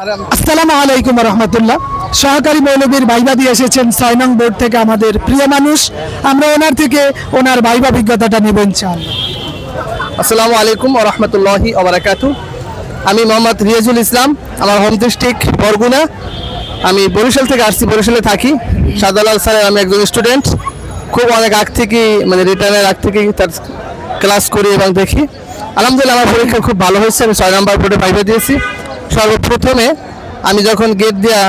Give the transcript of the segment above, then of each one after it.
আসসালামু আলাইকুম রহমতুল্লাহ। সহকারী মৌলবীর ভাইবা দিয়ে এসেছেন ছয় নং বোর্ড থেকে আমাদের প্রিয় মানুষ। আমরা ওনার থেকে ওনার ভাইবা অভিজ্ঞতাটা নেবেন চান আসসালামু আলাইকুম রহমতুল্লাহি ওবরাকাতু। আমি মোহাম্মদ রিয়াজুল ইসলাম, আমার হোম ডিস্ট্রিক্ট বরগুনা। আমি বরিশাল থেকে আসছি, বরিশালে থাকি। সাদালাল স্যারের আমি একজন স্টুডেন্ট খুব অনেক আগ থেকে মানে রিটার্নের আগ থেকেই তার ক্লাস করি এবং দেখি। আলহামদুলিল্লাহ, আমার পরীক্ষা খুব ভালো হয়েছে। আমি ছয় নম্বর বোর্ডে পাইভে দিয়েছি। সর্বপ্রথমে আমি যখন গেট দেওয়া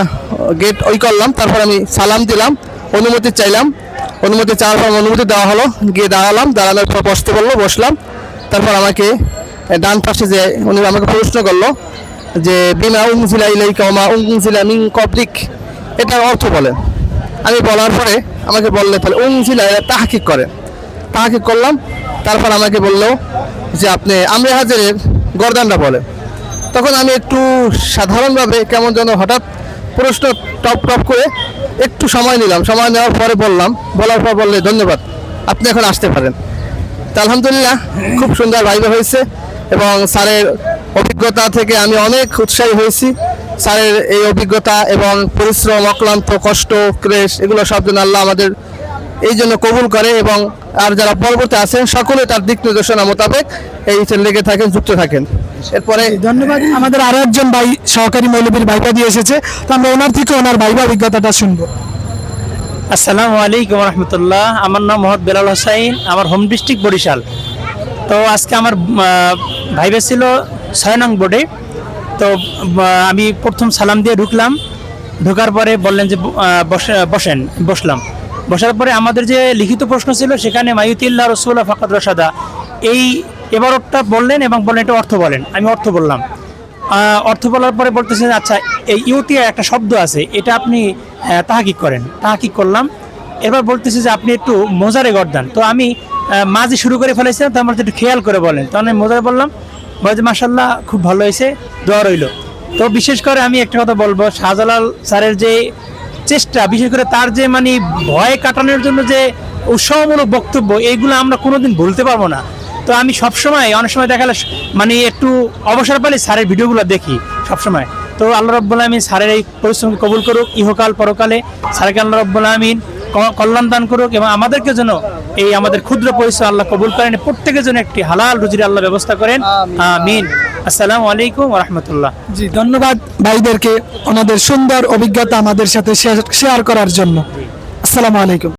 গেট ওই করলাম, তারপর আমি সালাম দিলাম, অনুমতি চাইলাম, অনুমতি চাওয়ার পর অনুমতি দেওয়া হলো, গিয়ে দাঁড়ালাম, দাঁড়ানোর পর বসতে বলল, বসলাম, তারপর আমাকে ডান পাশে যে উনি আমাকে প্রশ্ন করল যে, বিমা উংজিলা ইলাইকা ওমা উংজিলা মিং কবলিক এটার অর্থ বলেন আমি বলার পরে আমাকে বললে, তাহলে উংজিলা তাহাকিক করে। তাহাকিক করলাম, তারপর আমাকে বলল যে, আপনি আমরে হাজারের গরদানটা বলেন। তখন আমি একটু সাধারণভাবে কেমন যেন হঠাৎ প্রশ্ন টপ টপ করে একটু সময় নিলাম। সময় নেওয়ার পরে বললাম, বলার পর বললে, ধন্যবাদ, আপনি এখন আসতে পারেন। তা আলহামদুলিল্লাহ, খুব সুন্দর ভাইবা হয়েছে এবং স্যারের অভিজ্ঞতা থেকে আমি অনেক উৎসাহী হয়েছি। স্যারের এই অভিজ্ঞতা এবং পরিশ্রম, অক্লান্ত কষ্ট ক্রেশ এগুলো সব জন্য আল্লাহ আমাদের এই জন্য কবুল করে এবং আর যারা পরবর্তী আছেন সকলে তার দিক নির্দেশনা মোতাবেক এই লেগে থাকেন যুক্ত থাকেন। এরপরে ধন্যবাদ। আমাদের আরও একজন ভাই সহকারী মৌলবীর ভাইবা দিয়ে এসেছে। তো আমরা ওনার থেকে ওনার ভাইবা অভিজ্ঞতাটা শুনব। আসসালামু আলাইকুম রহমতুল্লাহ। আমার নাম মোহাম্মদ বেলাল হোসাইন আমার হোম ডিস্ট্রিক্ট বরিশাল। তো আজকে আমার ভাইবে ছিল ছয় নং বোর্ডে। তো আমি প্রথম সালাম দিয়ে ঢুকলাম। ঢোকার পরে বললেন যে বসেন বসলাম। বসার পরে আমাদের যে লিখিত প্রশ্ন ছিল, সেখানে মায়ুতিল্লাহ রসুল্লাহ ফাকাত রসাদা এই এবারটা বললেন এবং বললেন এটা অর্থ বলেন। আমি অর্থ বললাম। অর্থ বলার পরে বলতেছেন আচ্ছা এই ইউটিআই একটা শব্দ আছে, এটা আপনি তাহাকিক করেন। তাহাকিক করলাম। এবার বলতেছে যে, আপনি একটু মোজারে গর্দান তো আমি মাঝে শুরু করে ফেলেছিলাম তো আমার একটু খেয়াল করে বলেন। তখন আমি মোজারে বললাম, বলে যে মাসাল্লাহ খুব ভালো হয়েছে, দোয়া রইল। তো বিশেষ করে আমি একটা কথা বলব, শাহজালাল স্যারের যে চেষ্টা বিশেষ করে তার যে মানে ভয় কাটানোর জন্য যে উৎসাহমূলক বক্তব্য এইগুলো আমরা কোনোদিন ভুলতে পারব না। তো আমি সবসময় অনেক সময় দেখালে মানে একটু অবসর পেলে স্যারের ভিডিওগুলো দেখি সবসময়। তো আল্লাহ রব্বুল আলমিন স্যারের এই পরিশ্রমকে কবুল করুক ইহকাল পরকালে স্যারকে আল্লাহ রব্বুল আলমিন কল্যাণ দান করুক এবং আমাদেরকে যেন এই আমাদের ক্ষুদ্র পরিশ্রম আল্লাহ কবুল করেন। প্রত্যেকের জন্য একটি হালাল রুজির আল্লাহ ব্যবস্থা করেন। আমিন। আসসালামু আলাইকুম রহমতুল্লাহ। জি, ধন্যবাদ ভাইদেরকে ওনাদের সুন্দর অভিজ্ঞতা আমাদের সাথে শেয়ার করার জন্য। আসসালামু আলাইকুম।